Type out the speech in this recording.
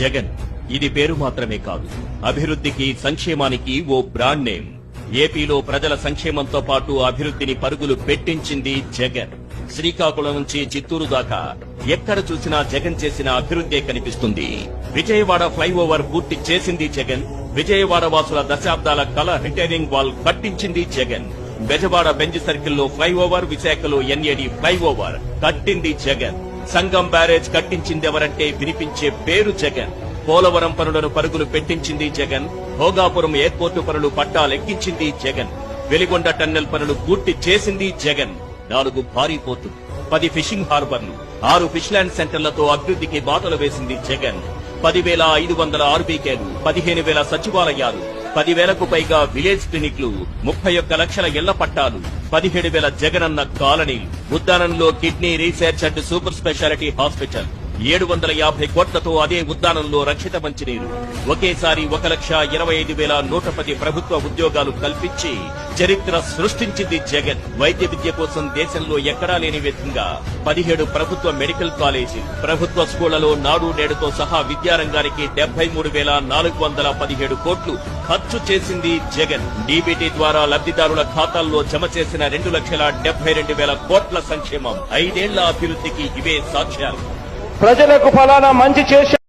జగన్. ఇది పేరు మాత్రమే కాదు. అభివృద్ధికి సంక్షేమానికి ఓ బ్రాండ్ నేమ్. ఏపీలో ప్రజల సంక్షేమంతో పాటు అభివృద్ధిని పరుగులు పెట్టించింది జగన్. శ్రీకాకుళం నుంచి చిత్తూరు దాకా ఎక్కడ చూసినా జగన్ చేసిన అభివృద్ధే కనిపిస్తుంది. విజయవాడ ఫ్లైఓవర్ పూర్తి చేసింది జగన్. విజయవాడ వాసుల దశాబ్దాల కళ రిటైరింగ్ వాల్ కట్టించింది జగన్. బెజవాడ బెంజ్ సర్కిల్లో ఫ్లైఓవర్ విశాఖలో ఎన్ఏడి ఫ్లైఓవర్ కట్టింది జగన్. సంగం బ్యారేజ్ కట్టించిందెవరంటే వినిపించే పేరు జగన్. పోలవరం పనులను పరుగులు పెట్టించింది జగన్. భోగాపురం ఎయిర్పోర్టు పనులు పట్టాలెక్కించింది జగన్. వెలిగొండ టన్నెల్ పనులు పూర్తి చేసింది జగన్. నాలుగు భారీ పోర్టులు పది ఫిషింగ్ హార్బర్లు ఆరు ఫిష్ ల్యాండ్ సెంటర్లతో అభివృద్ధికి బాటలు వేసింది జగన్. పదివేల ఐదు వందల ఆర్బీకేలు పదిహేను వేల సచివాలయాలు పదివేలకు పైగా విలేజ్ క్లినిక్లు ముప్పై ఒక్క లక్షల ఇళ్ళ పట్టాలు పదిహేడు వేల జగనన్న కాలనీలు ఉద్దానంలో kidney research and super speciality hospital. ఏడు వందల యాభై కోట్లతో అదే ఉద్దానంలో రక్షిత మంచినీరు. ఒకేసారి ఒక లక్ష ఇరవై ఐదు వేల నూట పది ప్రభుత్వ ఉద్యోగాలు కల్పించి చరిత్ర సృష్టించింది జగన్. వైద్య విద్య కోసం దేశంలో ఎక్కడా లేని విధంగా పదిహేడు ప్రభుత్వ మెడికల్ కాలేజీ ప్రభుత్వ స్కూళ్ళలో నాడు నేడుతో సహా విద్యారంగానికి డెబ్బై మూడు వేల నాలుగు వందల పదిహేడు కోట్లు ఖర్చు చేసింది జగన్. డీబీటీ ద్వారా లబ్ధిదారుల ఖాతాల్లో జమ చేసిన రెండు లక్షల డెబ్బై రెండు వేల కోట్ల సంక్షేమం. ఐదేళ్ళ అభివృద్ధికి ఇవే సాక్ష్యాలు. ప్రజలకు ఫలానా మంచి చేశారు